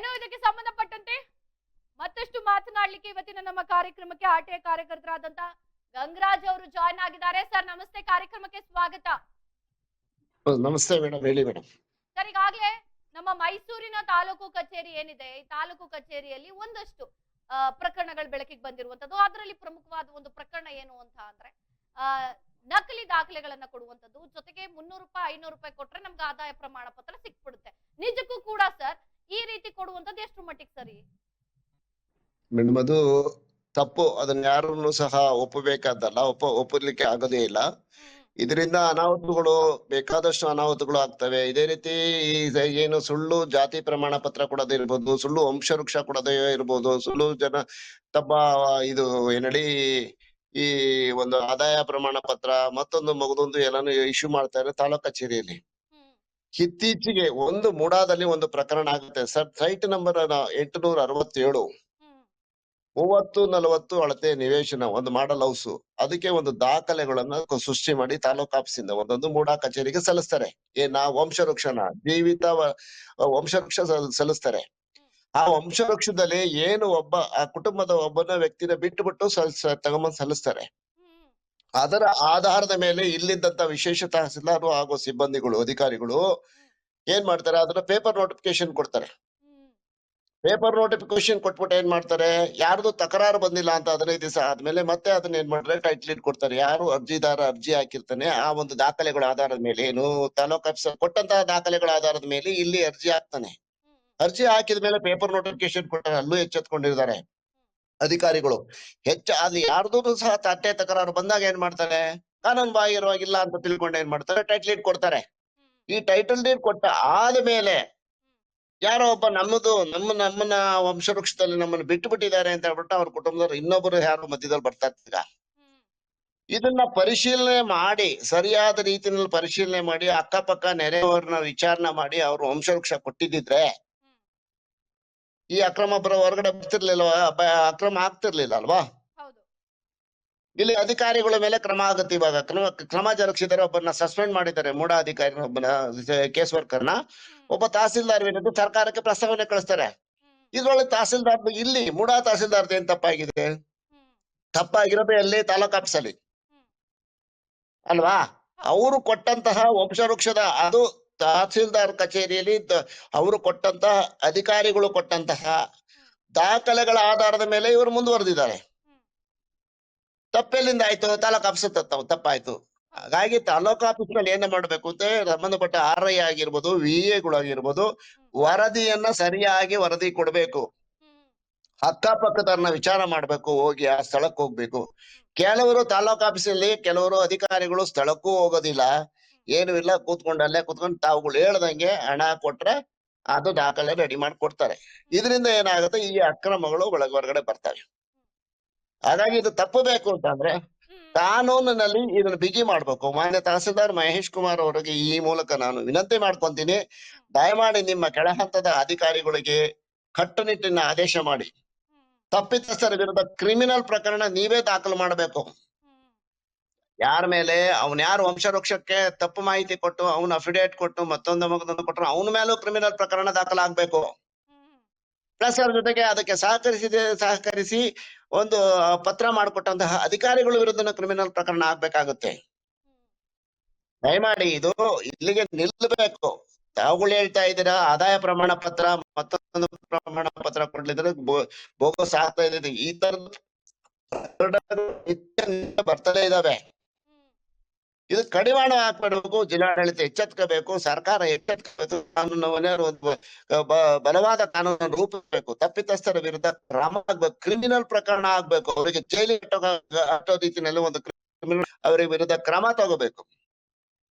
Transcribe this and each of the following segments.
ಏನು ಇದಕ್ಕೆ ಸಂಬಂಧಪಟ್ಟಂತೆ? ಮತ್ತಷ್ಟು ಮಾತನಾಡ್ಲಿಕ್ಕೆ ಇವತ್ತಿನ ನಮ್ಮ ಕಾರ್ಯಕ್ರಮಕ್ಕೆ ಆಟೆಯ ಕಾರ್ಯಕರ್ತರಾದಂತ ಗಂಗರಾಜ್ ಅವರು ಜಾಯ್ನ್ ಆಗಿದ್ದಾರೆ. ಸರ್ ನಮಸ್ತೆ. ಕಾರ್ಯಕ್ರಮಕ್ಕೆ ಸ್ವಾಗತ. ನಮಸ್ತೆ ಮೇಡಮ್. ಹೇಳಿ ಮೇಡಮ್. ಸರ್ ಈಗಾಗಲೇ ನಮ್ಮ ಮೈಸೂರಿನ ತಾಲೂಕು ಕಚೇರಿ ಏನಿದೆ ಈ ತಾಲೂಕು ಕಚೇರಿಯಲ್ಲಿ ಒಂದಷ್ಟು ಪ್ರಕರಣಗಳು ಬೆಳಕಿಗೆ ಬಂದಿರುವಂತದ್ದು. ಅದರಲ್ಲಿ ಪ್ರಮುಖವಾದ ಒಂದು ಪ್ರಕರಣ ಏನು ಅಂತ ಅಂದ್ರೆ ಆ, ನಕಲಿ ದಾಖಲೆಗಳನ್ನ ಕೊಡುವಂತದ್ದು. ಜೊತೆಗೆ ಮುನ್ನೂರು ರೂಪಾಯಿ ಐನೂರು ರೂಪಾಯಿ ಕೊಟ್ರೆ ನಮ್ಗೆ ಆದಾಯ ಪ್ರಮಾಣ ಪತ್ರ ಸಿಕ್ಬಿಡುತ್ತೆ. ನಿಜಕ್ಕೂ ಕೂಡ ಸರ್ ಈ ರೀತಿ ಕೊಡುವಂತದ್ದು ಎಷ್ಟು ಮಟ್ಟಿಗೆ ಸರಿ? ಮೇಡಮ್ ಅದು ತಪ್ಪು. ಅದನ್ನ ಯಾರನ್ನು ಸಹ ಒಪ್ಪಬೇಕಾದಲ್ಲ ಒಪ್ಪ ಒಪ್ಪಲಿಕ್ಕೆ ಆಗೋದೇ ಇಲ್ಲ. ಇದರಿಂದ ಅನಾಹುತಗಳು ಬೇಕಾದಷ್ಟು ಅನಾಹುತಗಳು ಆಗ್ತವೆ. ಇದೇ ರೀತಿ ಈ ಏನು ಸುಳ್ಳು ಜಾತಿ ಪ್ರಮಾಣ ಪತ್ರ ಕೊಡೋದೇ ಇರ್ಬೋದು ಸುಳ್ಳು ವಂಶವೃಕ್ಷ ಕೊಡೋದೇ ಇರ್ಬೋದು ಸುಳ್ಳು ಜನ ತಮ್ಮ ಇದು ಏನಡಿ ಈ ಒಂದು ಆದಾಯ ಪ್ರಮಾಣ ಪತ್ರ ಮತ್ತೊಂದು ಮಗದೊಂದು ಎಲ್ಲಾನು ಇಶ್ಯೂ ಮಾಡ್ತಾರೆ ತಾಲೂಕ್ ಕಚೇರಿಯಲ್ಲಿ. ಇತ್ತೀಚೆಗೆ ಒಂದು ಮೂಡಾದಲ್ಲಿ ಒಂದು ಪ್ರಕರಣ ಆಗುತ್ತೆ. ಸರ್ ಸೈಟ್ ನಂಬರ್ ಎಂಟುನೂರ ಅರವತ್ತೇಳು ಮೂವತ್ತು ನಲವತ್ತು ಅಳತೆ ನಿವೇಶನ, ಒಂದು ಮಾಡಲ್ ಹೌಸ್. ಅದಕ್ಕೆ ಒಂದು ದಾಖಲೆಗಳನ್ನ ಸೃಷ್ಟಿ ಮಾಡಿ ತಾಲೂಕ್ ಆಫೀಸಿಂದ ಒಂದೊಂದು ಮೂಡಾ ಕಚೇರಿಗೆ ಸಲ್ಲಿಸ್ತಾರೆ. ಏನ ವಂಶವೃಕ್ಷನ, ಜೀವಿತ ವಂಶವೃಕ್ಷ ಸಲ್- ಸಲ್ಲಿಸ್ತಾರೆ. ಆ ವಂಶವೃಕ್ಷದಲ್ಲಿ ಏನು ಒಬ್ಬ, ಆ ಕುಟುಂಬದ ಒಬ್ಬನ ವ್ಯಕ್ತಿನ ಬಿಟ್ಟು ಬಿಟ್ಟು ತಗೊಂಬಂದ್ ಸಲ್ಲಿಸ್ತಾರೆ. ಅದರ ಆಧಾರದ ಮೇಲೆ ಇಲ್ಲಿದ್ದಂತ ವಿಶೇಷ ತಹಸೀಲ್ದಾರ್ ಹಾಗೂ ಸಿಬ್ಬಂದಿಗಳು ಅಧಿಕಾರಿಗಳು ಏನ್ ಮಾಡ್ತಾರೆ? ಅದನ್ನ ಪೇಪರ್ ನೋಟಿಫಿಕೇಶನ್ ಕೊಡ್ತಾರೆ. ಪೇಪರ್ ನೋಟಿಫಿಕೇಶನ್ ಕೊಟ್ಬಿಟ್ಟು ಏನ್ ಮಾಡ್ತಾರೆ? ಯಾರ್ದು ತಕರಾರು ಬಂದಿಲ್ಲ ಅಂತ ಹದಿನೈದು ದಿವಸ ಆದ್ಮೇಲೆ ಮತ್ತೆ ಅದನ್ನ ಏನ್ ಮಾಡ್ತಾರೆ? ಟೈಟ್ಲ್ ಇಟ್ ಕೊಡ್ತಾರೆ. ಯಾರು ಅರ್ಜಿದಾರ ಅರ್ಜಿ ಹಾಕಿರ್ತಾನೆ ಆ ಒಂದು ದಾಖಲೆಗಳ ಆಧಾರದ ಮೇಲೆ ಏನು ತಾಲೂಕ್ ಆಫೀಸರ್ ಕೊಟ್ಟಂತಹ ದಾಖಲೆಗಳ ಆಧಾರದ ಮೇಲೆ ಇಲ್ಲಿ ಅರ್ಜಿ ಹಾಕ್ತಾನೆ. ಅರ್ಜಿ ಹಾಕಿದ ಮೇಲೆ ಪೇಪರ್ ನೋಟಿಫಿಕೇಶನ್ ಕೊಟ್ಟಾರೆ ಅಲ್ಲೂ ಎಚ್ಚೆತ್ಕೊಂಡಿದ್ದಾರೆ ಅಧಿಕಾರಿಗಳು. ಹೆಚ್ಚು ಅಲ್ಲಿ ಯಾರ್ದು ಸಹ ತಟ್ಟೆ ತಕರಾರು ಬಂದಾಗ ಏನ್ ಮಾಡ್ತಾರೆ? ಕಾನೂನು ಬಾಹಿರವಾಗಿಲ್ಲ ಅಂತ ತಿಳ್ಕೊಂಡು ಏನ್ ಮಾಡ್ತಾರೆ? ಟೈಟಲ್ ಇಟ್ ಕೊಡ್ತಾರೆ. ಈ ಟೈಟಲ್ ಡೀಡ್ ಕೊಟ್ಟ ಆದ್ಮೇಲೆ ಯಾರೋ ಒಬ್ಬ ನಮ್ಮದು, ನಮ್ಮ, ನಮ್ಮನ್ನ ವಂಶವೃಕ್ಷದಲ್ಲಿ ನಮ್ಮನ್ನ ಬಿಟ್ಟು ಬಿಟ್ಟಿದ್ದಾರೆ ಅಂತ ಹೇಳ್ಬಿಟ್ಟು ಅವ್ರ ಕುಟುಂಬದವ್ರು ಇನ್ನೊಬ್ಬರು ಯಾರು ಮಧ್ಯದಲ್ಲಿ ಬರ್ತಾ ಇರ್ತೀಗ ಇದನ್ನ ಪರಿಶೀಲನೆ ಮಾಡಿ, ಸರಿಯಾದ ರೀತಿಯಲ್ಲಿ ಪರಿಶೀಲನೆ ಮಾಡಿ, ಅಕ್ಕಪಕ್ಕ ನೆರೆಯವರನ್ನ ವಿಚಾರಣೆ ಮಾಡಿ, ಅವ್ರು ವಂಶವೃಕ್ಷ ಕೊಟ್ಟಿದ್ದಿದ್ರೆ ಈ ಅಕ್ರಮ ಬರ ಹೊರಗಡೆ ಬರ್ತಿರ್ಲಿಲ್ವಾ ಅಕ್ರಮ ಆಗ್ತಿರ್ಲಿಲ್ಲ ಅಲ್ವಾ? ಇಲ್ಲಿ ಅಧಿಕಾರಿಗಳ ಮೇಲೆ ಕ್ರಮ ಆಗುತ್ತೆ ಇವಾಗ. ಕ್ರಮ ಕ್ರಮ ಜರುಗಿಸಿದ್ರೆ ಒಬ್ಬರನ್ನ ಸಸ್ಪೆಂಡ್ ಮಾಡಿದ್ದಾರೆ. ಮೂಡ ಅಧಿಕಾರಿ ಒಬ್ಬನ ಕೇಸ್ ವರ್ಕರ್ನ. ಒಬ್ಬ ತಹಸೀಲ್ದಾರ್ ವಿರುದ್ಧ ಸರ್ಕಾರಕ್ಕೆ ಪ್ರಸ್ತಾವನೆ ಕಳಿಸ್ತಾರೆ. ಇದ್ರೊಳಗೆ ತಹಸೀಲ್ದಾರ್ ಇಲ್ಲಿ ಮೂಡ ತಹಸೀಲ್ದಾರ್ದು ಏನ್ ತಪ್ಪಾಗಿದೆ? ತಪ್ಪಾಗಿರೋದು ಎಲ್ಲಿ? ತಾಲೂಕ್ ಆಫೀಸಲ್ಲಿ. ಅಲ್ವಾ? ಅವರು ಕೊಟ್ಟಂತಹ ವಂಶವೃಕ್ಷದ ಅದು ತಹಸೀಲ್ದಾರ್ ಕಚೇರಿಯಲ್ಲಿ ಅವರು ಕೊಟ್ಟಂತಹ ಅಧಿಕಾರಿಗಳು ಕೊಟ್ಟಂತಹ ದಾಖಲೆಗಳ ಆಧಾರದ ಮೇಲೆ ಇವರು ಮುಂದುವರೆದಿದ್ದಾರೆ. ತಪ್ಪೆಲ್ಲಿಂದ ಆಯ್ತು? ತಾಲೂಕ್ ಆಫೀಸ್ ತಪ್ಪಾಯ್ತು. ಹಾಗಾಗಿ ತಾಲೂಕು ಆಫೀಸ್ನಲ್ಲಿ ಏನ ಮಾಡ್ಬೇಕು ಅಂತ ಸಂಬಂಧಪಟ್ಟ ಆರ್ ಐ ಆಗಿರ್ಬೋದು ವಿ ಆಗಿರ್ಬೋದು, ವರದಿಯನ್ನ ಸರಿಯಾಗಿ ವರದಿ ಕೊಡ್ಬೇಕು. ಅಕ್ಕಪಕ್ಕದನ್ನ ವಿಚಾರ ಮಾಡ್ಬೇಕು, ಹೋಗಿ ಆ ಸ್ಥಳಕ್ಕೆ ಹೋಗ್ಬೇಕು. ಕೆಲವರು ತಾಲೂಕ್ ಆಫೀಸಲ್ಲಿ, ಕೆಲವರು ಅಧಿಕಾರಿಗಳು ಸ್ಥಳಕ್ಕೂ ಹೋಗೋದಿಲ್ಲ. ಏನು ಇಲ್ಲ ಕೂತ್ಕೊಂಡು ಅಲ್ಲೇ ಕೂತ್ಕೊಂಡು ತಾವುಗಳು ಹೇಳ್ದಂಗೆ ಹಣ ಕೊಟ್ರೆ ಅದು ದಾಖಲೆ ರೆಡಿ ಮಾಡಿ ಕೊಡ್ತಾರೆ. ಇದರಿಂದ ಏನಾಗುತ್ತೆ? ಈ ಅಕ್ರಮಗಳು ಒಳಗ ಹೊರಗಡೆ ಬರ್ತವೆ. ಹಾಗಾಗಿ ಇದು ತಪ್ಪಬೇಕು ಅಂತಂದ್ರೆ ಕಾನೂನಿನಲ್ಲಿ ಇದನ್ನ ಬಿಗಿ ಮಾಡ್ಬೇಕು. ಮಾನ್ಯ ತಹಸೀಲ್ದಾರ್ ಮಹೇಶ್ ಕುಮಾರ್ ಅವರಿಗೆ ಈ ಮೂಲಕ ನಾನು ವಿನಂತಿ ಮಾಡ್ಕೊಂತೀನಿ. ದಯಮಾಡಿ ನಿಮ್ಮ ಕೆಳಹಂತದ ಅಧಿಕಾರಿಗಳಿಗೆ ಕಟ್ಟುನಿಟ್ಟಿನ ಆದೇಶ ಮಾಡಿ. ತಪ್ಪಿತಸ್ಥರ ವಿರುದ್ಧ ಕ್ರಿಮಿನಲ್ ಪ್ರಕರಣ ನೀವೇ ದಾಖಲು ಮಾಡಬೇಕು. ಯಾರ ಮೇಲೆ, ಅವನ್ ಯಾರು ವಂಶವೃಕ್ಷಕ್ಕೆ ತಪ್ಪು ಮಾಹಿತಿ ಕೊಟ್ಟು, ಅವನ ಅಫಿಡೇಟ್ ಕೊಟ್ಟು ಮತ್ತೊಂದು ಮಗದೊಂದು ಕೊಟ್ಟರು, ಅವನ ಮೇಲೂ ಕ್ರಿಮಿನಲ್ ಪ್ರಕರಣ ದಾಖಲಾಗಬೇಕು. ಪ್ಲಸ್ ಅವ್ರ ಜೊತೆಗೆ ಅದಕ್ಕೆ ಸಹಕರಿಸಿದೆ, ಸಹಕರಿಸಿ ಒಂದು ಪತ್ರ ಮಾಡಿಕೊಟ್ಟಂತಹ ಅಧಿಕಾರಿಗಳ ವಿರುದ್ಧ ಕ್ರಿಮಿನಲ್ ಪ್ರಕರಣ ಆಗ್ಬೇಕಾಗುತ್ತೆ. ದಯಮಾಡಿ ಇದು ಇಲ್ಲಿಗೆ ನಿಲ್ಲಬೇಕು ತಾವುಗಳು ಹೇಳ್ತಾ ಇದ್ದೀರಾ, ಆದಾಯ ಪ್ರಮಾಣ ಪತ್ರ, ಮತ್ತೊಂದು ಪ್ರಮಾಣ ಪತ್ರ ಕೊಡ್ಲಿದ್ರೆ ಬೋಗಸ್ ಆಗ್ತಾ ಇದೆ. ಈ ತರದ ನಿತ್ಯ ಬರ್ತಲೇ ಇದಾವೆ. ಇದು ಕಡಿವಾಣ ಹಾಕ್ಬಿಡ್ಬೇಕು, ಜಿಲ್ಲಾಡಳಿತ ಎಚ್ಚೆತ್ಕೋಬೇಕು, ಸರ್ಕಾರ ಎಚ್ಚೆತ್ಕೋಬೇಕು, ಕಾನೂನು ಬಲವಾದ ಕಾನೂನು ರೂಪಿಸಬೇಕು. ತಪ್ಪಿತಸ್ಥರ ವಿರುದ್ಧ ಕ್ರಮ ಆಗ್ಬೇಕು, ಕ್ರಿಮಿನಲ್ ಪ್ರಕರಣ ಆಗ್ಬೇಕು. ಅವರಿಗೆ ಜೈಲಿಗೆ ಅಟ್ಟೋ ರೀತಿಯಲ್ಲಿ ಒಂದು ಕ್ರಿಮಿನಲ್ ಅವರ ವಿರುದ್ಧ ಕ್ರಮ ತಗೋಬೇಕು.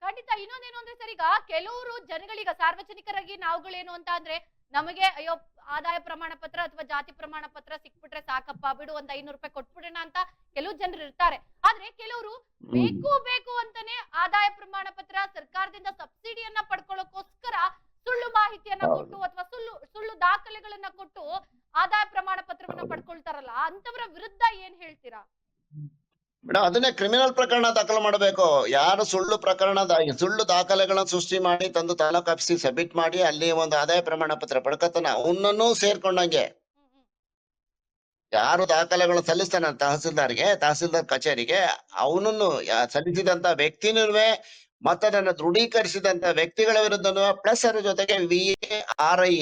ಖಂಡಿತ, ಇನ್ನೊಂದೇನು ಅಂದ್ರೆ ಸರ್, ಈಗ ಕೆಲವರು ಜನಗಳಿಗೆ ಸಾರ್ವಜನಿಕರಾಗಿ ನಾವುಗಳೇನು ಅಂತ ಅಂದ್ರೆ ನಮಗೆ, ಅಯ್ಯೋ ಆದಾಯ ಪ್ರಮಾಣ ಪತ್ರ ಅಥವಾ ಜಾತಿ ಪ್ರಮಾಣ ಪತ್ರ ಸಿಕ್ಬಿಟ್ರೆ ಸಾಕಪ್ಪ ಬಿಡು ಒಂದ್ ಐನೂರು ರೂಪಾಯಿ ಕೊಟ್ಬಿಡೋಣ ಅಂತ ಕೆಲವು ಜನರು ಇರ್ತಾರೆ. ಆದ್ರೆ ಕೆಲವರು ಬೇಕು ಬೇಕು ಅಂತಾನೆ ಆದಾಯ ಪ್ರಮಾಣ ಪತ್ರ ಸರ್ಕಾರದಿಂದ ಸಬ್ಸಿಡಿಯನ್ನ ಪಡ್ಕೊಳ್ಳೋಕೋಸ್ಕರ ಸುಳ್ಳು ಮಾಹಿತಿಯನ್ನ ಕೊಟ್ಟು ಅಥವಾ ಸುಳ್ಳು ಸುಳ್ಳು ದಾಖಲೆಗಳನ್ನ ಕೊಟ್ಟು ಆದಾಯ ಪ್ರಮಾಣ ಪತ್ರವನ್ನ. ಪಡ್ಕೊಳ್ತಾರಲ್ಲ ಅಂತವರ ವಿರುದ್ಧ ಏನ್ ಹೇಳ್ತೀರಾ? ಮೇಡಮ್ ಅದನ್ನೇ ಕ್ರಿಮಿನಲ್ ಪ್ರಕರಣ ದಾಖಲು ಮಾಡಬೇಕು. ಯಾರು ಸುಳ್ಳು ಪ್ರಕರಣ ಸುಳ್ಳು ದಾಖಲೆಗಳನ್ನ ಸೃಷ್ಟಿ ಮಾಡಿ ತಂದು ತಾಲೂಕ್ ಆಫೀಸಿಗೆ ಸಬ್ಮಿಟ್ ಮಾಡಿ ಅಲ್ಲಿ ಒಂದು ಆದಾಯ ಪ್ರಮಾಣ ಪತ್ರ ಪಡ್ಕತಾನ ಅವನನ್ನು ಸೇರ್ಕೊಂಡಂಗೆ. ಯಾರು ದಾಖಲೆಗಳನ್ನ ಸಲ್ಲಿಸ್ತಾನ ತಹಸೀಲ್ದಾರ್ಗೆ, ತಹಸೀಲ್ದಾರ್ ಕಚೇರಿಗೆ, ಅವನನ್ನು ಸಲ್ಲಿಸಿದಂತ ವ್ಯಕ್ತಿನೂ ಮತ್ತದನ್ನ ದೃಢೀಕರಿಸಿದಂತ ವ್ಯಕ್ತಿಗಳ ವಿರುದ್ಧನೂ, ಪ್ಲಸ್ ಅದರ ಜೊತೆಗೆ ವಿ ಆರ್ ಐ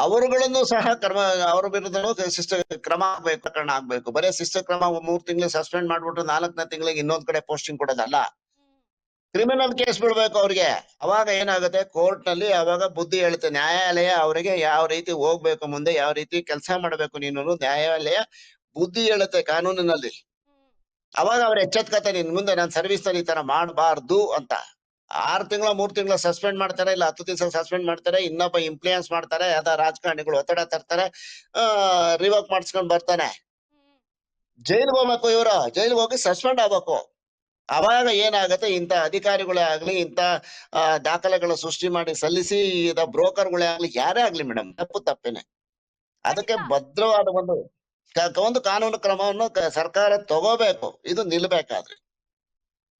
ಅವರುಗಳನ್ನು ಸಹ ಕ್ರಮ, ಅವರ ವಿರುದ್ಧನೂ ಶಿಸ್ತ ಕ್ರಮ ಆಗ್ಬೇಕು, ಪ್ರಕರಣ ಆಗ್ಬೇಕು. ಬರೀ ಶಿಸ್ತ ಕ್ರಮ ಮೂರ್ ತಿಂಗಳು ಸಸ್ಪೆಂಡ್ ಮಾಡ್ಬಿಟ್ಟು ನಾಲ್ಕನೇ ತಿಂಗಳಿಗೆ ಇನ್ನೊಂದ್ ಕಡೆ ಪೋಸ್ಟಿಂಗ್ ಕೊಡೋದಲ್ಲ? ಕ್ರಿಮಿನಲ್ ಕೇಸ್ ಬಿಡ್ಬೇಕು ಅವ್ರಿಗೆ. ಅವಾಗ ಏನಾಗುತ್ತೆ? ಕೋರ್ಟ್ನಲ್ಲಿ ಅವಾಗ ಬುದ್ಧಿ ಹೇಳುತ್ತೆ, ನ್ಯಾಯಾಲಯ ಅವರಿಗೆ ಯಾವ ರೀತಿ ಹೋಗ್ಬೇಕು ಮುಂದೆ, ಯಾವ ರೀತಿ ಕೆಲಸ ಮಾಡ್ಬೇಕು ನೀನು ನ್ಯಾಯಾಲಯ ಬುದ್ಧಿ ಹೇಳುತ್ತೆ ಕಾನೂನಿನಲ್ಲಿ. ಅವಾಗ ಅವ್ರ ಎಚ್ಚೆತ್ಕತೆ ನಿನ್ ಮುಂದೆ ನಾನ್ ಸರ್ವಿಸ್ನಲ್ಲಿ ಈ ತರ ಮಾಡಬಾರ್ದು ಅಂತ. ಆರ್ ತಿಂಗಳ ಮೂರ್ ತಿಂಗಳ ಸಸ್ಪೆಂಡ್ ಮಾಡ್ತಾರೆ ಇಲ್ಲ ಹತ್ತು ದಿವಸ ಸಸ್ಪೆಂಡ್ ಮಾಡ್ತಾರೆ ಇನ್ನೊಬ್ಬ ಇಂಪ್ಲೂಯನ್ಸ್ ಮಾಡ್ತಾರೆ ಅದ ರಾಜಕಾರಣಿಗಳು ಒತ್ತಡ ತರ್ತಾರೆ ಆ ರಿವೋಕ್ ಮಾಡಿಸ್ಕೊಂಡ್ ಬರ್ತಾನೆ. ಜೈಲ್ಗೆ ಹೋಗ್ಬೇಕು ಇವ್ರು ಜೈಲ್ಗೆ ಹೋಗಿ ಸಸ್ಪೆಂಡ್ ಆಗ್ಬೇಕು. ಅವಾಗ ಏನಾಗತ್ತೆ ಇಂತ ಅಧಿಕಾರಿಗಳೇ ಆಗ್ಲಿ ಇಂಥ ದಾಖಲೆಗಳ ಸೃಷ್ಟಿ ಮಾಡಿ ಸಲ್ಲಿಸಿ ಇದ ಬ್ರೋಕರ್ಗಳೇ ಆಗ್ಲಿ ಯಾರೇ ಆಗ್ಲಿ ಮೇಡಮ್ ತಪ್ಪು ತಪ್ಪೇನೆ. ಅದಕ್ಕೆ ಭದ್ರವಾದ ಒಂದು ಒಂದು ಕಾನೂನು ಕ್ರಮವನ್ನು ಸರ್ಕಾರ ತಗೋಬೇಕು ಇದು ನಿಲ್ಬೇಕಾದ್ರೆ.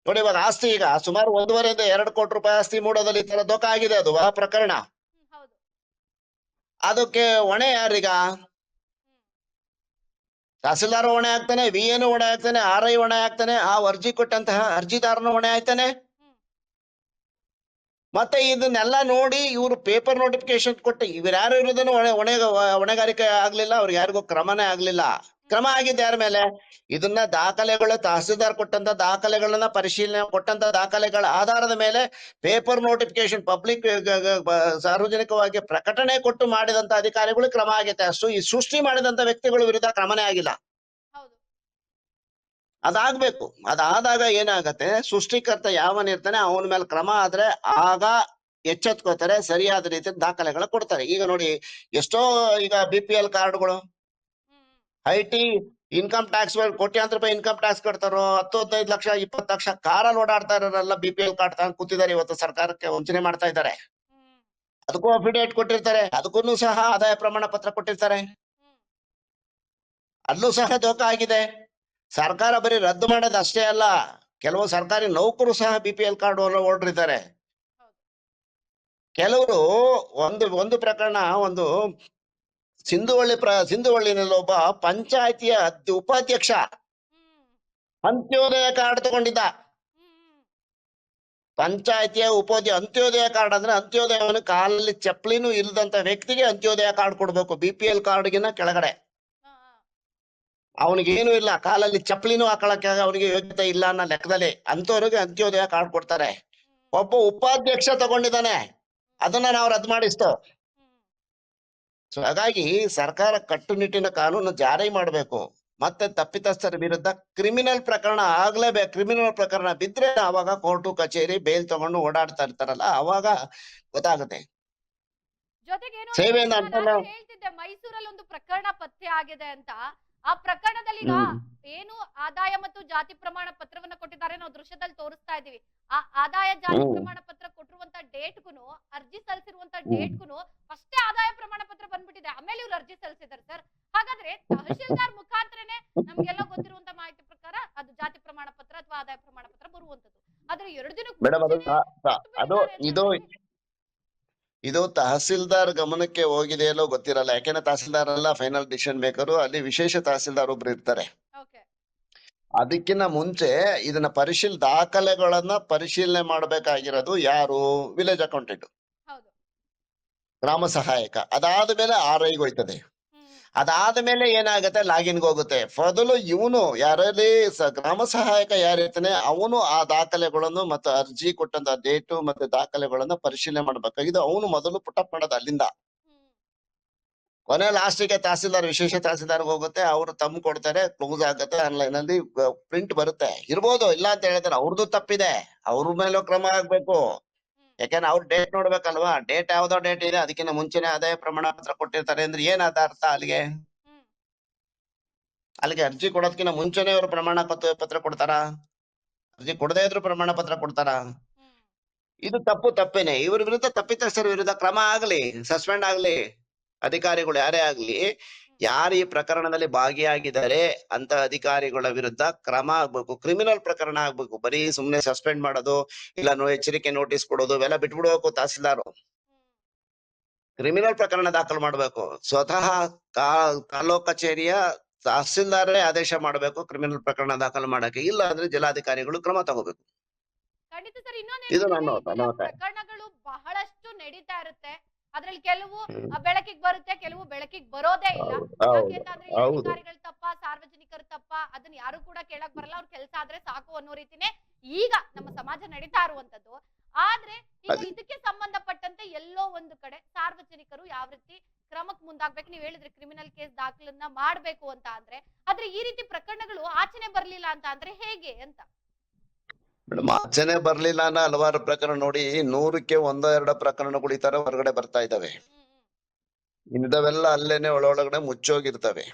ನೋಡಿ ಇವಾಗ ಆಸ್ತಿ ಈಗ ಸುಮಾರು ಒಂದೂವರೆಯಿಂದ ಎರಡು ಕೋಟಿ ರೂಪಾಯಿ ಆಸ್ತಿ ಮೂಡೋದಲ್ಲಿ ಈ ತರ ದೋಖ ಆಗಿದೆ ಅದು ಆ ಪ್ರಕರಣ. ಅದಕ್ಕೆ ಹೊಣೆ ಯಾರೀಗ? ತಹಸೀಲ್ದಾರ ತಹಸೀಲ್ದಾರ್ ಹೊಣೆ ಆಗ್ತಾನೆ ವಿ ಎನ್ ಹೊಣೆ ಆಗ್ತಾನೆ ಆರ್ ಐ ಹೊಣೆ ಆಗ್ತಾನೆ ಆ ಅರ್ಜಿ ಕೊಟ್ಟಂತಹ ಅರ್ಜಿದಾರನು ಹೊಣೆ ಆಯ್ತಾನೆ ಮತ್ತೆ ಇದನ್ನೆಲ್ಲ ನೋಡಿ ಇವರು ಪೇಪರ್ ನೋಟಿಫಿಕೇಶನ್ ಕೊಟ್ಟು ಇವ್ರ ಯಾರು ಇರೋದನ್ನು ಹೊಣೆ ಹೊಣೆ ಹೊಣೆಗಾರಿಕೆ ಆಗ್ಲಿಲ್ಲ ಅವ್ರಿಗೆ ಯಾರಿಗೂ ಕ್ರಮನೇ ಆಗ್ಲಿಲ್ಲ. ಕ್ರಮ ಆಗಿದೆ ಯಾರ ಮೇಲೆ? ಇದನ್ನ ದಾಖಲೆಗಳು ತಹಸೀಲ್ದಾರ್ ಕೊಟ್ಟಂತ ದಾಖಲೆಗಳನ್ನ ಪರಿಶೀಲನೆ ಕೊಟ್ಟಂತ ದಾಖಲೆಗಳ ಆಧಾರದ ಮೇಲೆ ಪೇಪರ್ ನೋಟಿಫಿಕೇಶನ್ ಪಬ್ಲಿಕ್ ಸಾರ್ವಜನಿಕವಾಗಿ ಪ್ರಕಟಣೆ ಕೊಟ್ಟು ಮಾಡಿದಂತ ಅಧಿಕಾರಿಗಳು ಕ್ರಮ ಆಗಿದೆ. ಅಷ್ಟು ಈ ಸೃಷ್ಟಿ ಮಾಡಿದಂತ ವ್ಯಕ್ತಿಗಳ ವಿರುದ್ಧ ಕ್ರಮನೇ ಆಗಿಲ್ಲ. ಅದಾಗ್ಬೇಕು. ಅದಾದಾಗ ಏನಾಗತ್ತೆ? ಸೃಷ್ಟಿಕರ್ತ ಯಾವನಿರ್ತಾನೆ ಅವನ ಮೇಲೆ ಕ್ರಮ ಆದ್ರೆ ಆಗ ಎಚ್ಚೆತ್ಕೋತಾರೆ ಸರಿಯಾದ ರೀತಿಯ ದಾಖಲೆಗಳ ಕೊಡ್ತಾರೆ. ಈಗ ನೋಡಿ ಎಷ್ಟೋ ಈಗ ಬಿ ಪಿ ಎಲ್ ಕಾರ್ಡ್ಗಳು hmm hmm I T income tax ಕೋಟ್ಯಾಂತರ ರೂಪಾಯಿ ಇನ್ಕಮ್ ಟ್ಯಾಕ್ಸ್ ಕಟ್ತಾರೋ ಹತ್ತು ಹದಿನೈದು ಲಕ್ಷ, ಇಪ್ಪತ್ತು ಲಕ್ಷ ಕಾರಲ್ಲಿ ಓಡಾಡ್ತಾ ಇರೋರೆಲ್ಲ ಬಿ ಪಿ ಎಲ್ ಕಾರ್ಡ್ ತಗೊಂಡ್ ಕೂತಿದ್ದಾರೆ ಇವತ್ತು ಸರ್ಕಾರಕ್ಕೆ ವಂಚನೆ ಮಾಡ್ತಾ ಇದ್ದಾರೆ. ಅದಕ್ಕೂ ಅಫಿಡೇಟ್ ಕೊಟ್ಟಿರ್ತಾರೆ ಅದಕ್ಕೂ ಸಹ ಆದಾಯ ಪ್ರಮಾಣ ಪತ್ರ ಕೊಟ್ಟಿರ್ತಾರೆ. ಅಲ್ಲೂ ಸಹ ದೋಖ ಆಗಿದೆ. ಸರ್ಕಾರ ಬರೀ ರದ್ದು ಮಾಡೋದು ಅಷ್ಟೇ ಅಲ್ಲ, ಕೆಲವು ಸರ್ಕಾರಿ ನೌಕರು ಸಹ ಬಿ ಪಿ ಎಲ್ ಕಾರ್ಡ್ ಓಡಿರ್ತಾರೆ. ಕೆಲವರು ಒಂದು ಒಂದು ಪ್ರಕರಣ, ಒಂದು ಸಿಂಧುವಳ್ಳಿ ಪ್ರ ಸಿಂಧುವಳ್ಳಿನಲ್ಲಿ ಒಬ್ಬ ಪಂಚಾಯತಿಯ ಉಪಾಧ್ಯಕ್ಷ. ಅಂತ್ಯೋದಯ ಕಾರ್ಡ್ ತಗೊಂಡಿದ್ದ. ಪಂಚಾಯತಿಯ ಉಪಾಧ್ಯ ಅಂತ್ಯೋದಯ ಕಾರ್ಡ್ ಅಂದ್ರೆ ಅಂತ್ಯೋದಯವನ್ನು ಕಾಲಲ್ಲಿ ಚಪ್ಪಲಿನೂ ಇಲ್ಲದಂತ ವ್ಯಕ್ತಿಗೆ ಅಂತ್ಯೋದಯ ಕಾರ್ಡ್ ಕೊಡ್ಬೇಕು ಬಿ ಪಿ ಎಲ್ ಕಾರ್ಡ್ಗಿನ ಕೆಳಗಡೆ. ಹಾ ಹಾ. ಅವನಿಗೆ ಏನು ಇಲ್ಲ ಕಾಲಲ್ಲಿ ಚಪ್ಪಲಿನೂ ಹಾಕೊಳಕ್ಕೆ ಅವನಿಗೆ ಯೋಗ್ಯತೆ ಇಲ್ಲ ಅನ್ನೋ ಲೆಕ್ಕದಲ್ಲಿ ಅಂತವ್ರಿಗೆ ಅಂತ್ಯೋದಯ ಕಾರ್ಡ್ ಕೊಡ್ತಾರೆ. ಒಬ್ಬ ಉಪಾಧ್ಯಕ್ಷ ತಗೊಂಡಿದ್ದಾನೆ. ಅದನ್ನ ನಾವು ರದ್ದು ಮಾಡಿಸ್ತು. ಸೊ ಹಾಗಾಗಿ ಸರ್ಕಾರ ಕಟ್ಟುನಿಟ್ಟಿನ ಕಾನೂನು ಜಾರಿ ಮಾಡಬೇಕು. ಮತ್ತೆ ತಪ್ಪಿತಸ್ಥರ ವಿರುದ್ಧ ಕ್ರಿಮಿನಲ್ ಪ್ರಕರಣ ಆಗ್ಲೇಬೇಕು. ಕ್ರಿಮಿನಲ್ ಪ್ರಕರಣ ಬಿದ್ರೆ ಅವಾಗ ಕೋರ್ಟು ಕಚೇರಿ ಬೇಲ್ ತಗೊಂಡು ಓಡಾಡ್ತಾ ಇರ್ತಾರಲ್ಲ ಅವಾಗ ಗೊತ್ತಾಗುತ್ತೆ. ಜೊತೆಗೆ ಮೈಸೂರಲ್ಲಿ ಒಂದು ಪ್ರಕರಣ ಪತ್ತೆ ಆಗಿದೆ ಅಂತ. ಆ ಪ್ರಕರಣದಲ್ಲಿ ಈಗ. ಏನು ಆದಾಯ ಮತ್ತು ಜಾತಿ ಪ್ರಮಾಣ ಪತ್ರವನ್ನ ಕೊಟ್ಟಿದ್ದಾರೆ ನಾವು ದೃಶ್ಯದಲ್ಲಿ ತೋರಿಸ್ತಾ ಇದೀವಿ ಆ ಆದಾಯ ಜಾತಿ. ಪ್ರಮಾಣ ಪತ್ರ ಕೊಟ್ಟಿರುವಂತ ಡೇಟ್ಗುನು ಅರ್ಜಿ ಸಲ್ಲಿಸಿರುವಂತ ಡೇಟ್ ಡೇಟ್ಗುನು ಫಸ್ಟೇ ಆದಾಯ ಪ್ರಮಾಣ ಪತ್ರ ಬಂದ್ಬಿಟ್ಟಿದೆ. ಆಮೇಲೆ ಇವ್ರು ಅರ್ಜಿ ಸಲ್ಲಿಸಿದ್ದಾರೆ ಸರ್. ಹಾಗಾದ್ರೆ ತಹಶೀಲ್ದಾರ್ ಮುಖಾಂತರನೇ ನಮ್ಗೆಲ್ಲ ಗೊತ್ತಿರುವಂತ ಮಾಹಿತಿ ಪ್ರಕಾರ ಅದು ಜಾತಿ ಪ್ರಮಾಣ ಪತ್ರ ಅಥವಾ ಆದಾಯ ಪ್ರಮಾಣ ಪತ್ರ ಬರುವಂತದ್ದು. ಆದ್ರೆ ಎರಡು ದಿನಕ್ಕೆ ಮೇಡಮ್ ಅದು ಮುಂಚೆನೇ ತ- ತ- ಅದು ಇದು ತಹಸೀಲ್ದಾರ್ ಗಮನಕ್ಕೆ ಹೋಗಿದೆಯಲ್ಲೋ ಗೊತ್ತಿರಲ್ಲ. ಯಾಕೆಂದ್ರೆ ತಹಸೀಲ್ದಾರ್ ಅಲ್ಲ ಫೈನಲ್ ಡಿಸಿಷನ್ ಮೇಕರು ಅಲ್ಲಿ ವಿಶೇಷ ತಹಸೀಲ್ದಾರ್ ಒಬ್ರು ಇರ್ತಾರೆ. ಅದಕ್ಕಿಂತ ಮುಂಚೆ ಇದನ್ನ ಪರಿಶೀಲ್ ದಾಖಲೆಗಳನ್ನ ಪರಿಶೀಲನೆ ಮಾಡಬೇಕಾಗಿರೋದು ಯಾರು? ವಿಲೇಜ್ ಅಕೌಂಟೆಂಟ್ ಗ್ರಾಮ ಸಹಾಯಕ. ಅದಾದ್ಮೇಲೆ ಆರ್ ಐಗೆ ಹೋಯ್ತದೆ. ಹ್ಮ್ ಅದಾದ್ಮೇಲೆ ಏನಾಗುತ್ತೆ? ಲಾಗಿನ್ಗೆ ಹೋಗುತ್ತೆ. ಮೊದಲು ಇವನು ಯಾರಲ್ಲಿ ಗ್ರಾಮ ಸಹಾಯಕ ಯಾರಿರ್ತಾನೆ, ಅವನು ಆ ದಾಖಲೆಗಳನ್ನು ಮತ್ತು ಅರ್ಜಿ ಕೊಟ್ಟಂತ ಡೇಟು ಮತ್ತೆ ದಾಖಲೆಗಳನ್ನ ಪರಿಶೀಲನೆ ಮಾಡ್ಬೇಕಾಗಿದೆ ಅವನು ಮೊದಲು ಪುಟಪ್ ಮಾಡೋದು ಅಲ್ಲಿಂದ. ಕೊನೆ ಲಾಸ್ಟಿಗೆ ತಹಸೀಲ್ದಾರ್, ವಿಶೇಷ ತಹಸೀಲ್ದಾರ್ ಹೋಗುತ್ತೆ. ಅವರು ತಮ್ಮ ಕೊಡ್ತಾರೆ, ಕ್ಲೋಸ್ ಆಗುತ್ತೆ ಆನ್ಲೈನ್ ಅಲ್ಲಿ ಪ್ರಿಂಟ್ ಬರುತ್ತೆ. ಇರ್ಬೋದು, ಇಲ್ಲ ಅಂತ ಹೇಳ್ತಾರೆ ಅವ್ರದ್ದು ತಪ್ಪಿದೆ. ಅವ್ರ ಮೇಲೂ ಕ್ರಮ ಆಗ್ಬೇಕು. ಯಾಕಂದ್ರೆ ಅವ್ರ ಡೇಟ್ ನೋಡ್ಬೇಕಲ್ವಾ? ಡೇಟ್ ಯಾವ್ದೋ ಡೇಟ್ ಇದೆ ಅದಕ್ಕಿಂತ ಮುಂಚೆನೆ ಆದಾಯ ಪ್ರಮಾಣ ಪತ್ರ ಕೊಟ್ಟಿರ್ತಾರೆ ಅಂದ್ರೆ ಏನಾದ ಅರ್ಥ ಅಲ್ಲಿಗೆ? ಅಲ್ಲಿಗೆ ಅರ್ಜಿ ಕೊಡೋದಕ್ಕಿಂತ ಮುಂಚೆನೆ ಅವರು ಪ್ರಮಾಣ ಪತ್ರ ಪತ್ರ ಕೊಡ್ತಾರ? ಅರ್ಜಿ ಕೊಡದೇ ಇದ್ರು ಪ್ರಮಾಣ ಪತ್ರ ಕೊಡ್ತಾರ ಇದು ತಪ್ಪು ತಪ್ಪೇನೆ. ಇವ್ರ ವಿರುದ್ಧ ತಪ್ಪಿತಸ್ಥರ ವಿರುದ್ಧ ಕ್ರಮ ಆಗ್ಲಿ ಸಸ್ಪೆಂಡ್ ಆಗ್ಲಿ ಅಧಿಕಾರಿಗಳು ಯಾರೇ ಆಗ್ಲಿ ಯಾರು ಈ ಪ್ರಕರಣದಲ್ಲಿ ಭಾಗಿಯಾಗಿದ್ದಾರೆ ಅಂತ ಅಧಿಕಾರಿಗಳ ವಿರುದ್ಧ ಕ್ರಮ ಆಗ್ಬೇಕು ಕ್ರಿಮಿನಲ್ ಪ್ರಕರಣ ಆಗ್ಬೇಕು. ಬರೀ ಸುಮ್ನೆ ಸಸ್ಪೆಂಡ್ ಮಾಡೋದು ಇಲ್ಲ ನೋ ಎಚ್ಚರಿಕೆ ನೋಟಿಸ್ ಕೊಡೋದು ಇವೆಲ್ಲ ಬಿಟ್ಬಿಡ್ಬೇಕು ತಹಸೀಲ್ದಾರು. ಕ್ರಿಮಿನಲ್ ಪ್ರಕರಣ ದಾಖಲು ಮಾಡ್ಬೇಕು. ಸ್ವತಃ ತಾಲೂಕ್ ಕಚೇರಿಯ ತಹಸೀಲ್ದಾರೇ ಆದೇಶ ಮಾಡಬೇಕು ಕ್ರಿಮಿನಲ್ ಪ್ರಕರಣ ದಾಖಲು ಮಾಡಕ್ಕೆ. ಇಲ್ಲ ಅಂದ್ರೆ ಜಿಲ್ಲಾಧಿಕಾರಿಗಳು ಕ್ರಮ ತಗೋಬೇಕು. ಖಂಡಿತ ಸರ್ ಇನ್ನೊಂದು ಇದು ನನ್ನ. ಪ್ರಕರಣಗಳು ಬಹಳಷ್ಟು ನಡೀತಾ ಇರುತ್ತೆ. ಅದ್ರಲ್ಲಿ ಕೆಲವು. ಬೆಳಕಿಗೆ ಬರುತ್ತೆ ಕೆಲವು ಬೆಳಕಿಗೆ ಬರೋದೇ ಇಲ್ಲ ಯಾಕೆಂತಂದ್ರೆ. ಅಧಿಕಾರಿಗಳ ತಪ್ಪ ಸಾರ್ವಜನಿಕರ ತಪ್ಪ ಅದನ್ನ ಯಾರು ಕೂಡ ಕೇಳಕ್ ಬರಲ್ಲ ಅವ್ರ ಕೆಲಸ ಆದ್ರೆ ಸಾಕು ಅನ್ನೋ ರೀತಿನೇ ಈಗ ನಮ್ಮ ಸಮಾಜ ನಡೀತಾ ಇರುವಂತದ್ದು ಆದ್ರೆ ಈಗ ಇದಕ್ಕೆ ಸಂಬಂಧಪಟ್ಟಂತೆ ಎಲ್ಲೋ ಒಂದು ಕಡೆ ಸಾರ್ವಜನಿಕರು ಯಾವ ರೀತಿ ಕ್ರಮಕ್ಕೆ ಮುಂದಾಗ್ಬೇಕು ನೀವ್ ಹೇಳಿದ್ರಿ ಕ್ರಿಮಿನಲ್ ಕೇಸ್ ದಾಖಲನ್ನ ಮಾಡ್ಬೇಕು ಅಂತ ಅಂದ್ರೆ ಆದ್ರೆ ಈ ರೀತಿ ಪ್ರಕರಣಗಳು ಆಚೆನೆ ಬರ್ಲಿಲ್ಲ ಅಂತ ಅಂದ್ರೆ ಹೇಗೆ ಅಂತ ಮೇಡಮ್ ಆಚೆನೆ ಬರ್ಲಿಲ್ಲ ಅನ್ನ ಹಲವಾರು ಪ್ರಕರಣ ನೋಡಿ, ನೂರಕ್ಕೆ ಒಂದೆರಡು ಪ್ರಕರಣಗಳು ಈ ತರ ಹೊರಗಡೆ ಬರ್ತಾ ಇದಾವೆ ಇಂಥವೆಲ್ಲ ಅಲ್ಲೇನೆ ಒಳಗಡೆ ಮುಚ್ಚೋಗಿರ್ತವೆ.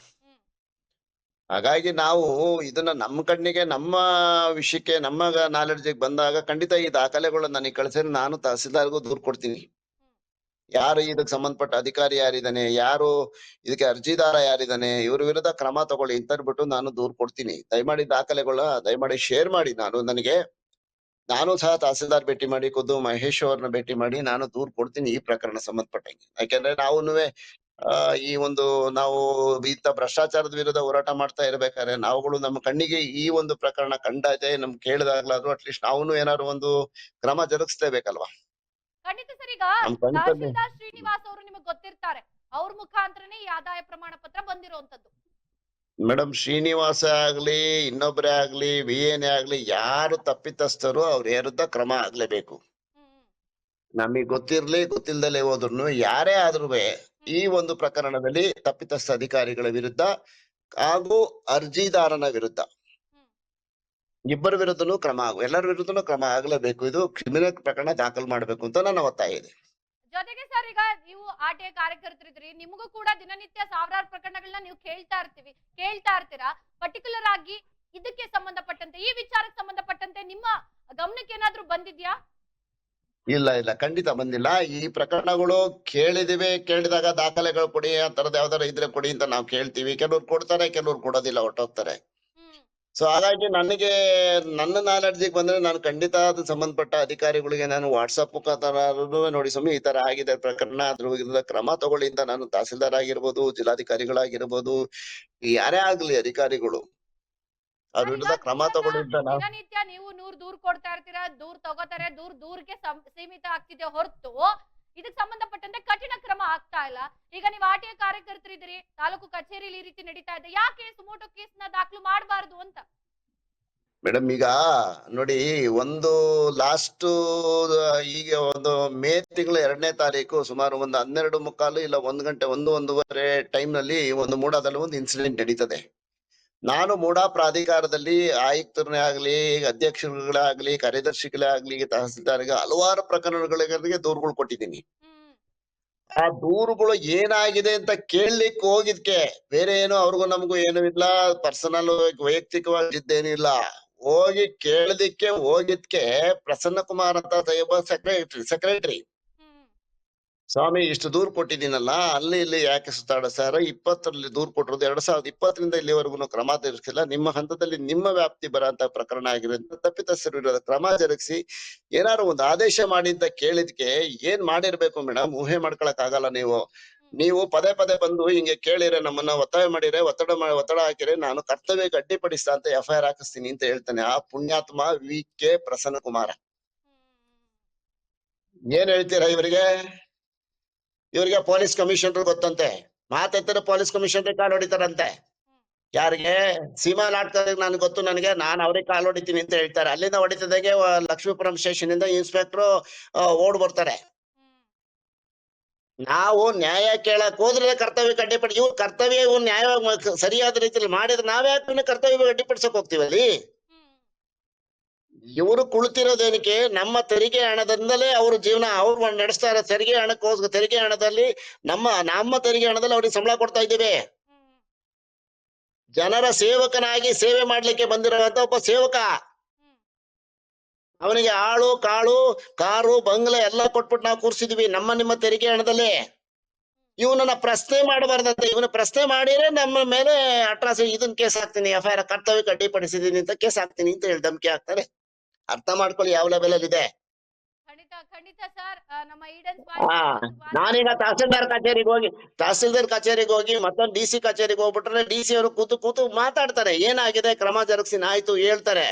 ಹಾಗಾಗಿ ನಾವು ಇದನ್ನ ನಮ್ಮ ಕಣ್ಣಿಗೆ, ನಮ್ಮ ವಿಷಯಕ್ಕೆ, ನಮ್ಮ ನಾಲೆಡ್ಜ್ ಬಂದಾಗ ಖಂಡಿತ ಈ ದಾಖಲೆಗಳು ನನಗೆ ಕಳಿಸಿದ್ರೆ ನಾನು ತಹಸೀಲ್ದಾರ್ಗೂ ದೂರ್ ಕೊಡ್ತೀನಿ. ಯಾರು ಇದಕ್ಕೆ ಸಂಬಂಧಪಟ್ಟ ಅಧಿಕಾರಿ ಯಾರಿದ್ದಾನೆ, ಯಾರು ಇದಕ್ಕೆ ಅರ್ಜಿದಾರ ಯಾರಿದ್ದಾನೆ, ಇವ್ರ ವಿರುದ್ಧ ಕ್ರಮ ತಗೊಳ್ಳಿ ಅಂತ ಬಿಟ್ಟು ನಾನು ದೂರ್ ಕೊಡ್ತೀನಿ. ದಯಮಾಡಿ ದಾಖಲೆಗಳ ದಯಮಾಡಿ ಶೇರ್ ಮಾಡಿ ನಾನು ನನಗೆ. ನಾನು ಸಹ ತಹಸೀಲ್ದಾರ್ ಭೇಟಿ ಮಾಡಿ ಖುದ್ದು ಮಹೇಶ್ ಅವ್ರನ್ನ ಭೇಟಿ ಮಾಡಿ ನಾನು ದೂರ್ ಕೊಡ್ತೀನಿ ಈ ಪ್ರಕರಣ ಸಂಬಂಧಪಟ್ಟಂಗೆ. ಯಾಕೆಂದ್ರೆ ನಾವುನುವೆ ಆ ಈ ಒಂದು ನಾವು ಇಂಥ ಭ್ರಷ್ಟಾಚಾರದ ವಿರುದ್ಧ ಹೋರಾಟ ಮಾಡ್ತಾ ಇರ್ಬೇಕಾದ್ರೆ ನಾವುಗಳು ನಮ್ಮ ಕಣ್ಣಿಗೆ ಈ ಒಂದು ಪ್ರಕರಣ ಕಂಡಾಯ್ತೆ ನಮ್ ಕೇಳಿದಾಗ್ಲಾದ್ರು ಅಟ್ಲೀಸ್ಟ್ ನಾವು ಏನಾದ್ರು ಒಂದು ಕ್ರಮ ಜರುಗಿಸ್ಲೇಬೇಕಲ್ವಾ? ಖಂಡಿತ ಸರ್ ಈಗ ಶ್ರೀನಿವಾಸ್ ಅವರು ನಿಮಗೆ ಗೊತ್ತಿರ್ತಾರೆ. ಅವ್ರ ಮುಖಾಂತರನೇ ಈ ಆದಾಯ ಪ್ರಮಾಣ ಪತ್ರ ಬಂದಿರುವಂತದ್ದು ಮೇಡಮ್ ಶ್ರೀನಿವಾಸ ಆಗ್ಲಿ ಇನ್ನೊಬ್ರೇ ಆಗ್ಲಿ ವಿ ಎನ್ ಆಗ್ಲಿ ಯಾರು ತಪ್ಪಿತಸ್ಥರು ಅವ್ರ ವಿರುದ್ಧ ಕ್ರಮ ಆಗ್ಲೇಬೇಕು. ನಮಗೆ ಗೊತ್ತಿರ್ಲಿ ಗೊತ್ತಿಲ್ದಲೆ ಹೋದ್ರು ಯಾರೇ ಆದ್ರೂ ಈ ಒಂದು ಪ್ರಕರಣದಲ್ಲಿ ತಪ್ಪಿತಸ್ಥ ಅಧಿಕಾರಿಗಳ ವಿರುದ್ಧ ಹಾಗೂ ಅರ್ಜಿದಾರನ ವಿರುದ್ಧ. ಇಬ್ಬರ ವಿರುದ್ಧನೂ ಕ್ರಮ ಆಗು ಎಲ್ಲರ ವಿರುದ್ಧನೂ ಕ್ರಮ ಆಗ್ಲೇಬೇಕು. ಇದು ಕ್ರಿಮಿನಲ್ ಪ್ರಕರಣ ದಾಖಲು ಮಾಡ್ಬೇಕು ಅಂತ ನನ್ನ ಒತ್ತಾಯ ಇದೆ. ಜೊತೆಗೆ ಸರ್ ಈಗ ನೀವು ಆರ್ ಟಿ ಐ ಕಾರ್ಯಕರ್ತರಿದ್ರಿ ನಿಮಗೂ ಕೂಡ ದಿನನಿತ್ಯ ಸಾವಿರಾರು ಪ್ರಕರಣಗಳನ್ನ ನೀವು ಕೇಳ್ತಾ ಇರ್ತೀವಿ, ಕೇಳ್ತಾ ಇರ್ತೀರಾ? ಪರ್ಟಿಕ್ಯುಲರ್ ಆಗಿ ಇದಕ್ಕೆ ಸಂಬಂಧಪಟ್ಟಂತೆ, ಈ ವಿಚಾರಕ್ಕೆ ಸಂಬಂಧಪಟ್ಟಂತೆ ನಿಮ್ಮ ಗಮನಕ್ಕೆ ಏನಾದ್ರೂ ಬಂದಿದ್ಯಾ? ಇಲ್ಲ ಇಲ್ಲ, ಖಂಡಿತ ಬಂದಿಲ್ಲ. ಈ ಪ್ರಕರಣಗಳು ಕೇಳಿದಿವೆ, ಕೇಳಿದಾಗ ದಾಖಲೆಗಳು ಕೊಡಿ, ಆ ತರದ ಯಾವ್ದಾರ ಇದ್ರೆ ಕೊಡಿ ಅಂತ ನಾವು ಕೇಳ್ತೀವಿ. ಕೆಲವ್ರು ಕೊಡ್ತಾರೆ, ಕೆಲವ್ರು ಕೊಡೋದಿಲ್ಲ ಹೊಟ್ಟೋಗ್ತಾರೆ ಸೊ ಹಾಗಾಗಿ ನನಗೆ ನನ್ನ ನಾಲೆಡ್ಜಿಗೆ ಬಂದ್ರೆ ನಾನು ಖಂಡಿತ ಅದು ಸಂಬಂಧಪಟ್ಟ ಅಧಿಕಾರಿಗಳಿಗೆ ನಾನು ವಾಟ್ಸಪ್ ಮುಖಾಂತರ ನೋಡಿ ಸ್ವಾಮಿ ಈ ತರ ಆಗಿದೆ ಪ್ರಕರಣ. ಅದ್ರ ವಿರುದ್ಧ ಕ್ರಮ ತಗೊಳ್ಳಿ ಅಂತ ನಾನು ತಹಸೀಲ್ದಾರ್ ಆಗಿರ್ಬೋದು ಜಿಲ್ಲಾಧಿಕಾರಿಗಳಾಗಿರ್ಬೋದು ಯಾರೇ ಆಗ್ಲಿ ಅಧಿಕಾರಿಗಳು. ಅದ್ರ ವಿರುದ್ಧ ಕ್ರಮ ತಗೊಳ್ಳಿ ಅಂತ ನಾವು ದಿನನಿತ್ಯ ನೀವು ನೂರ್ ದೂರ್ ಕೊಡ್ತಾ ಇರ್ತೀರಾ ದೂರ್ ತಗೋತಾರೆ ದೂರ್ ದೂರ್ಗೆ ಸೀಮಿತ ಆಗ್ತಿದೆ ಹೊರತು ಇದಕ್ಕೆ ಸಂಬಂಧಪಟ್ಟಂತೆ ಕಠಿಣ ಕ್ರಮ ಆಗ್ತಾ ಇಲ್ಲ. ಈಗ ನೀವು ಆರ್ ಟಿ ಕಾರ್ಯಕರ್ತರಿದ್ದೀರಿ, ತಾಲೂಕು ಕಚೇರಿಲಿ ಈ ರೀತಿ ನಡೀತಾ ಇದೆ. ಯಾಕೆ ಸುಮೋಟೋ ಕೇಸ್ನ ದಾಖಲು ಮಾಡಬಾರದು ಅಂತ? ಮೇಡಮ್, ಈಗ ನೋಡಿ, ಒಂದು ಲಾಸ್ಟ್ ಈಗ ಒಂದು ಮೇ ತಿಂಗಳ ಎರಡನೇ ತಾರೀಕು ಸುಮಾರು ಒಂದು ಹನ್ನೆರಡು ಮುಕ್ಕಾಲು ಇಲ್ಲ ಒಂದು ಗಂಟೆ, ಒಂದು ಒಂದೂವರೆ ಟೈಮ್ನಲ್ಲಿ ಒಂದು ಮೂಡಾದಲ್ಲಿ ಒಂದು ಇನ್ಸಿಡೆಂಟ್ ನಡೀತದೆ. ನಾನು ಮೂಡಾ ಪ್ರಾಧಿಕಾರದಲ್ಲಿ ಆಯುಕ್ತರನ್ನೇ ಆಗ್ಲಿ ಅಧ್ಯಕ್ಷರುಗಳೇ ಆಗ್ಲಿ ಕಾರ್ಯದರ್ಶಿಗಳೇ ಆಗ್ಲಿ ತಹಸೀಲ್ದಾರ್ಗೆ ಹಲವಾರು ಪ್ರಕರಣಗಳಿಗೆ ದೂರುಗಳು ಕೊಟ್ಟಿದ್ದೀನಿ. ಆ ದೂರುಗಳು ಏನಾಗಿದೆ ಅಂತ ಕೇಳಲಿಕ್ಕೆ ಹೋಗಿದ್ಕೆ. ಬೇರೆ ಏನು ಅವ್ರಿಗೂ ನಮಗೂ ಏನೂ ಇಲ್ಲ. ಪರ್ಸನಲ್ ವೈಯಕ್ತಿಕವಾಗಿ ಇದ್ದೇನಿಲ್ಲ ಹೋಗಿ ಕೇಳದಿಕ್ಕೆ ಹೋಗಿದ್ಕೆ ಪ್ರಸನ್ನ ಕುಮಾರ್ ಅಂತ ಸೆಕ್ರೆಟರಿ ಸೆಕ್ರೆಟರಿ ಸ್ವಾಮಿ, ಇಷ್ಟು ದೂರ್ ಕೊಟ್ಟಿದ್ದೀನಲ್ಲ, ಅಲ್ಲಿ ಇಲ್ಲಿ ಯಾಕೆ ಸುತ್ತಾಡ ಸರ್? ಇಪ್ಪತ್ತರಲ್ಲಿ ದೂರ್ ಕೊಟ್ಟಿರೋದು ಎರಡ್ ಸಾವಿರದ ಇಪ್ಪತ್ತರಿಂದ ಇಲ್ಲಿವರೆಗೂ ಕ್ರಮ ಜರುಗಿಸಿಲ್ಲ ನಿಮ್ಮ ಹಂತದಲ್ಲಿ ನಿಮ್ಮ ವ್ಯಾಪ್ತಿ ಬರಂತ ಪ್ರಕರಣ ಆಗಿರೋದ್ರಿಂದ ತಪ್ಪಿತಸ್ಥರು ಇರೋದ ಕ್ರಮ ಜರುಗಿಸಿ ಏನಾರು ಒಂದು ಆದೇಶ ಮಾಡಿ ಅಂತ ಕೇಳಿದ್ಕೆ ಏನ್ ಮಾಡಿರ್ಬೇಕು ಮೇಡಮ್? ಊಹೆ ಮಾಡ್ಕೊಳಕ್ ಆಗಲ್ಲ ನೀವು. ನೀವು ಪದೇ ಪದೇ ಬಂದು ಹಿಂಗೆ ಕೇಳಿರೆ, ನಮ್ಮನ್ನ ಒತ್ತಾಯ ಮಾಡಿರೆ, ಒತ್ತಡ ಒತ್ತಡ ಹಾಕಿರೆ, ನಾನು ಕರ್ತವ್ಯಕ್ಕೆ ಅಡ್ಡಿಪಡಿಸ್ತಾ ಅಂತ ಎಫ್ ಐ ಆರ್ ಹಾಕಿಸ್ತೀನಿ ಅಂತ ಹೇಳ್ತಾನೆ. ಆ ಪುಣ್ಯಾತ್ಮ ವಿ ಕೆ ಪ್ರಸನ್ನ ಕುಮಾರ ಏನ್ ಹೇಳ್ತೀರಾ ಇವರಿಗೆ? ಇವರಿಗೆ ಪೊಲೀಸ್ ಕಮಿಷನರ್ ಗೊತ್ತಂತೆ. ಮಾತಾಡ್ತಾರೆ ಪೊಲೀಸ್ ಕಮಿಷನರ್ ಕಾಲ್ ಹೊಡಿತಾರಂತೆ. ಯಾರಿಗೆ? ಸೀಮಾ ನಾಟಕದಾಗ ನನ್ಗೆ ಗೊತ್ತು ನನಗೆ, ನಾನು ಅವ್ರಿಗೆ ಕಾಲ್ ಹೊಡಿತೀನಿ ಅಂತ ಹೇಳ್ತಾರೆ. ಅಲ್ಲಿಂದ ಹೊಡಿತದಾಗೆ ಲಕ್ಷ್ಮೀಪುರಂ ಸ್ಟೇಷನ್ ಇಂದ ಇನ್ಸ್ಪೆಕ್ಟರ್ ಓಡ್ ಬರ್ತಾರೆ. ನಾವು ನ್ಯಾಯ ಕೇಳಕ್ ಹೋದ್ರೆ ಕರ್ತವ್ಯ ಕಡ್ಡಿಪಡಿ ಇವ್ರು ಕರ್ತವ್ಯ ಇವ್ ನ್ಯಾಯ ಸರಿಯಾದ ರೀತಿಯಲ್ಲಿ ಮಾಡಿದ್ರೆ ನಾವ್ಯಾಕೆ ಕರ್ತವ್ಯ ಅಡ್ಡಿಪಡಿಸಕ್ ಹೋಗ್ತೀವಲ್ಲಿ? ಇವರು ಕುಳಿತಿರೋದೇನಕ್ಕೆ? ನಮ್ಮ ತೆರಿಗೆ ಹಣದಿಂದಲೇ ಅವ್ರ ಜೀವನ, ಅವ್ರು ನಡೆಸ್ತಾ ಇರೋ ತೆರಿಗೆ ಹಣಕ್ಕೋಸ್ಕರ, ತೆರಿಗೆ ಹಣದಲ್ಲಿ ನಮ್ಮ ನಮ್ಮ ತೆರಿಗೆ ಹಣದಲ್ಲಿ ಅವ್ರಿಗೆ ಸಂಬಳ ಕೊಡ್ತಾ ಇದ್ದೇವೆ. ಜನರ ಸೇವಕನಾಗಿ ಸೇವೆ ಮಾಡ್ಲಿಕ್ಕೆ ಬಂದಿರುವಂತ ಒಬ್ಬ ಸೇವಕ. ಅವನಿಗೆ ಆಳು, ಕಾಳು, ಕಾರು, ಬಂಗ್ಲೆ ಎಲ್ಲ ಕೊಟ್ಬಿಟ್ಟು ನಾವು ಕೂರ್ಸಿದ್ವಿ ನಮ್ಮ, ನಿಮ್ಮ ತೆರಿಗೆ ಹಣದಲ್ಲಿ. ಇವನನ್ನ ಪ್ರಶ್ನೆ ಮಾಡಬಾರ್ದಂತ, ಇವನ ಪ್ರಶ್ನೆ ಮಾಡಿದ್ರೆ ನಮ್ಮ ಮೇಲೆ ಅಟ್ರಾಸಿ ಇದನ್ ಕೇಸ್ ಹಾಕ್ತೀನಿ, ಎಫ್ ಐ ಆರ್ ಕರ್ತವ್ಯಕ್ಕೆ ಅಡ್ಡಿಪಡಿಸಿದೀನಿ ಅಂತ ಕೇಸ್ ಹಾಕ್ತೀನಿ ಅಂತ ಹೇಳಿ ಧಮಕಿ ಹಾಕ್ತಾರೆ. ಅರ್ಥ ಮಾಡ್ಕೊಳ್ಳಿ ಯಾವ ಲೆವೆಲ್ ಅಲ್ಲಿ ಇದೆ. ಖಂಡಿತ ಖಂಡಿತ ಸರ್ ನಮ್ಮ ಈಡನ್ ಹಾ ನಾನೀಗ ತಹಸೀಲ್ದಾರ್ ಕಚೇರಿಗೆ ಹೋಗಿ ತಹಸೀಲ್ದಾರ್ ಕಚೇರಿಗೆ ಹೋಗಿ ಮತ್ತೊಂದು ಡಿ ಸಿ ಕಚೇರಿಗೆ ಹೋಗ್ಬಿಟ್ರೆ ಡಿ ಸಿ ಅವರು ಕೂತು ಕೂತು ಮಾತಾಡ್ತಾರೆ. ಏನಾಗಿದೆ? ಕ್ರಮ ಜರುಗಿಸಿ ಆಯ್ತು ಹೇಳ್ತಾರೆ.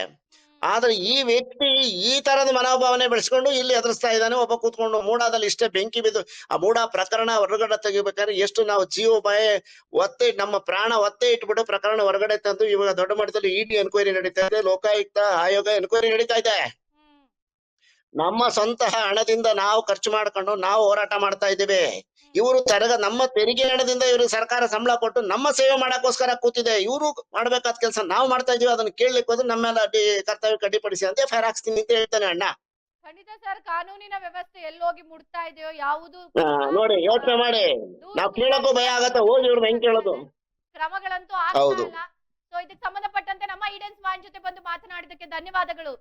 ಆದ್ರೆ ಈ ವ್ಯಕ್ತಿ ಈ ತರದ ಮನೋಭಾವನೆ ಬೆಳೆಸ್ಕೊಂಡು ಇಲ್ಲಿ ಎದುರಿಸ್ತಾ ಇದ್ದಾನೆ. ಒಬ್ಬ ಕೂತ್ಕೊಂಡು ಮೂಡಾದಲ್ಲಿ ಇಷ್ಟೇ ಬೆಂಕಿ ಬಿದ್ದು ಆ ಮೂಡ ಪ್ರಕರಣ ಹೊರಗಡೆ ತೆಗಿಬೇಕಾದ್ರೆ ಎಷ್ಟು ನಾವು ಜೀವ ಭಯ ಒತ್ತೆ ನಮ್ಮ ಪ್ರಾಣ ಒತ್ತೆ ಇಟ್ಬಿಟ್ಟು ಪ್ರಕರಣ ಹೊರಗಡೆ ತಂದು ಇವಾಗ ದೊಡ್ಡ ಮಟ್ಟದಲ್ಲಿ ಇಡಿ ಎನ್ಕ್ವೈರಿ ನಡೀತಾ ಇದೆ. ಲೋಕಾಯುಕ್ತ ಆಯೋಗ ಎನ್ಕ್ವೈರಿ ನಡೀತಾ ಇದೆ. ನಮ್ಮ ಸ್ವಂತ ಹಣದಿಂದ ನಾವು ಖರ್ಚು ಮಾಡ್ಕೊಂಡು ನಾವು ಹೋರಾಟ ಮಾಡ್ತಾ ಇದ್ದೀವಿ. ಇವರು ತರಗ ನಮ್ಮ ತೆರಿಗೆ ಹಣದಿಂದ ಇವರು ಸರ್ಕಾರ ಸಂಬಳ ಕೊಟ್ಟು ನಮ್ಮ ಸೇವೆ ಮಾಡಕ್ಕೋಸ್ಕರ ಕೂತಿದೆ. ಇವರು ಮಾಡ್ಬೇಕಾದ ಕೆಲಸ ನಾವು ಮಾಡ್ತಾ ಇದೀವಿ ಅದನ್ನ ಕೇಳಲಿಕ್ಕೆ ಹೋದ್ರೆ ನಮ್ಮ ಮೇಲೆ ಅಡ್ಡಿ ಕರ್ತವ್ಯ ಕಡ್ಡಿಪಡಿಸಿ ಅಂತ ಫೈರ್ ಹಾಕ್ಸ್ತೀನಿ ಅಂತ ಹೇಳ್ತಾನೆ ಅಣ್ಣ. ಖಂಡಿತ ಸರ್ ಕಾನೂನಿನ ವ್ಯವಸ್ಥೆ ಎಲ್ಲೋಗಿ ಮುಡ್ತಾ ಇದೆಯೋ ಯಾವುದು ನೋಡಿ ಯೋಚನೆ ಮಾಡಿ. ನಾವು ಕೇಳಕ್ಕೂ ಭಯ ಆಗತ್ತೆ. ಹೋಗಿ ಇವ್ರನ್ನ ಹೆಂಗ್ ಕೇಳೋದು? ಕ್ರಮಗಳಂತೂ ಆಗ್ತಾ ಹೌದು. ಇಲ್ಲ. ಸೊ ಇದಕ್ಕೆ ಸಂಬಂಧಪಟ್ಟಂತೆ ನಮ್ಮ ಈಡೆನ್ಸ್ ಮಾನ್ ಜೊತೆ ಬಂದು ಮಾತನಾಡಿದಕ್ಕೆ ಧನ್ಯವಾದಗಳು.